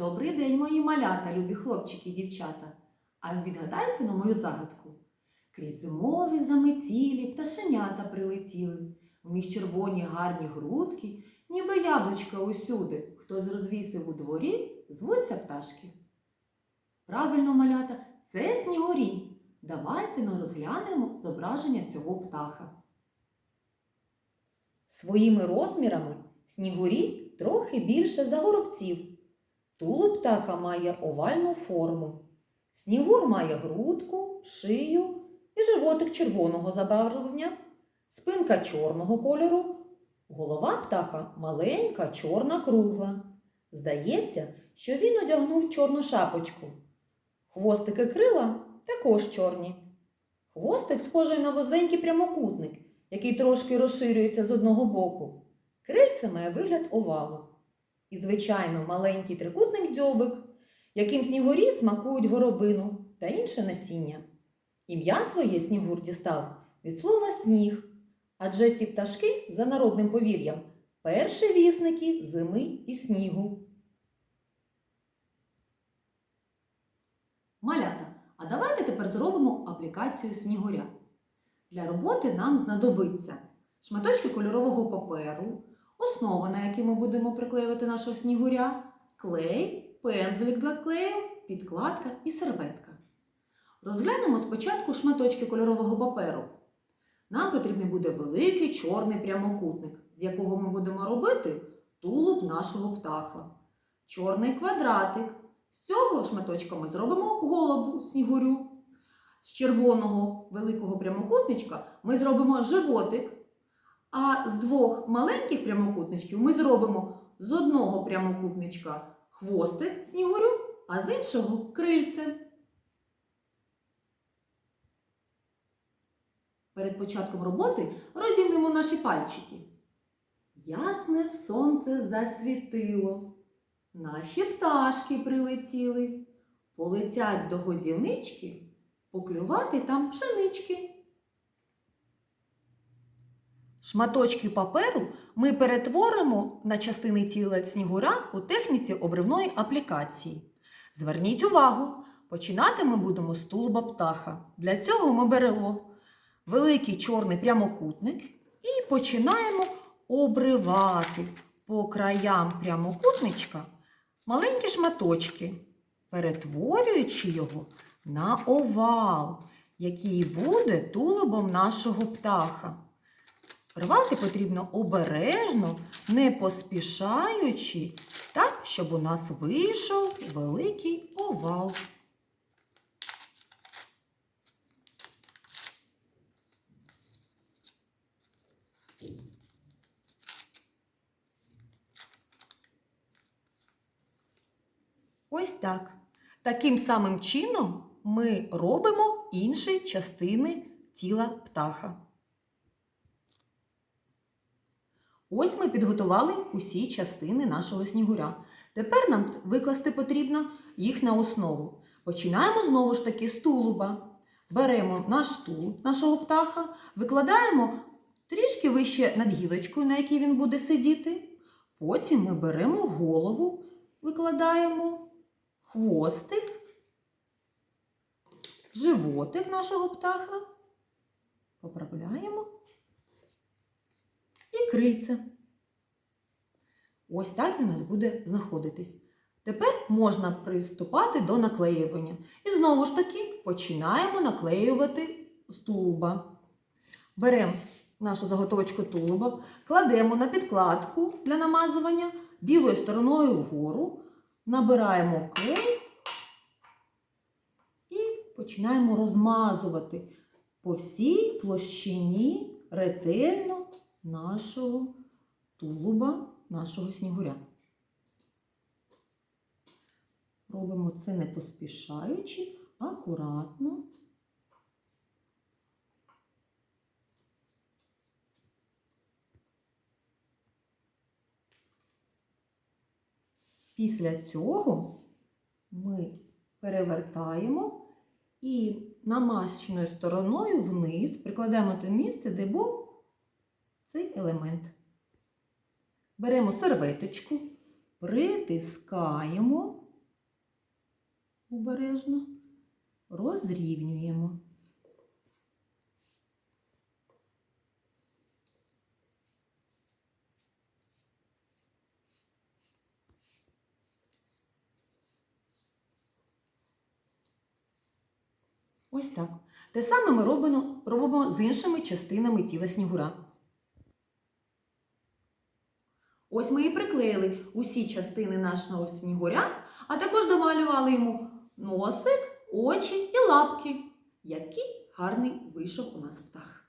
Добрий день, мої малята, любі хлопчики і дівчата. А відгадайте на мою загадку. Крізь зимові заметілі пташенята прилетіли. Вміж червоні гарні грудки, ніби яблучка усюди. Хтось розвісив у дворі, звуться пташки. Правильно, малята, це снігурі. Давайте ну, розглянемо зображення цього птаха. Своїми розмірами снігурі трохи більше за горобців. Тулуб птаха має овальну форму. Снігур має грудку, шию і животик червоного забарвлення, спинка чорного кольору, голова птаха маленька, чорна кругла. Здається, що він одягнув чорну шапочку. Хвостики крила також чорні. Хвостик схожий на вузенький прямокутник, який трошки розширюється з одного боку. Крильце має вигляд овалу. І, звичайно, маленький трикутник дзьобик, яким снігурі смакують горобину та інше насіння. Ім'я своє снігур дістав від слова сніг, адже ці пташки, за народним повір'ям, перші вісники зими і снігу. Малята, а давайте тепер зробимо аплікацію снігуря. Для роботи нам знадобиться шматочки кольорового паперу, основа, на якій ми будемо приклеювати нашого снігуря, клей, пензлик для клею, підкладка і серветка. Розглянемо спочатку шматочки кольорового паперу. Нам потрібний буде великий чорний прямокутник, з якого ми будемо робити тулуб нашого птаха. Чорний квадратик. З цього шматочка ми зробимо голову снігурю. З червоного великого прямокутничка ми зробимо животик. А з двох маленьких прямокутничків ми зробимо з одного прямокутничка хвостик снігурю, а з іншого крильце. Перед початком роботи розімнемо наші пальчики. Ясне сонце засвітило. Наші пташки прилетіли. Полетять до годівнички, поклювати там пшенички. Шматочки паперу ми перетворимо на частини тіла снігура у техніці обривної аплікації. Зверніть увагу, починати ми будемо з тулуба птаха. Для цього ми беремо великий чорний прямокутник і починаємо обривати по краям прямокутничка маленькі шматочки, перетворюючи його на овал, який буде тулубом нашого птаха. Рвати потрібно обережно, не поспішаючи, так, щоб у нас вийшов великий овал. Ось так. Таким самим чином ми робимо інші частини тіла птаха. Ось ми підготували усі частини нашого снігуря. Тепер нам викласти потрібно їх на основу. Починаємо знову ж таки з тулуба. Беремо наш тулуб нашого птаха, викладаємо трішки вище над гілочкою, на якій він буде сидіти. Потім ми беремо голову, викладаємо хвостик, животик нашого птаха, поправляємо і крильце. Ось так він у нас буде знаходитись. Тепер можна приступати до наклеювання. І знову ж таки починаємо наклеювати з тулуба. Беремо нашу заготовочку тулуба, кладемо на підкладку для намазування білою стороною вгору, набираємо клей і починаємо розмазувати по всій площині ретельно нашого тулуба, нашого снігуря. Робимо це не поспішаючи, акуратно. Після цього ми перевертаємо і намащеною стороною вниз прикладаємо те місце, де був цей елемент. Беремо серветочку, притискаємо обережно розрівнюємо. Ось так. Те саме ми робимо, робимо з іншими частинами тіла снігура. Ось ми і приклеїли усі частини нашого снігуря, а також домалювали йому носик, очі і лапки. Який гарний вийшов у нас птах.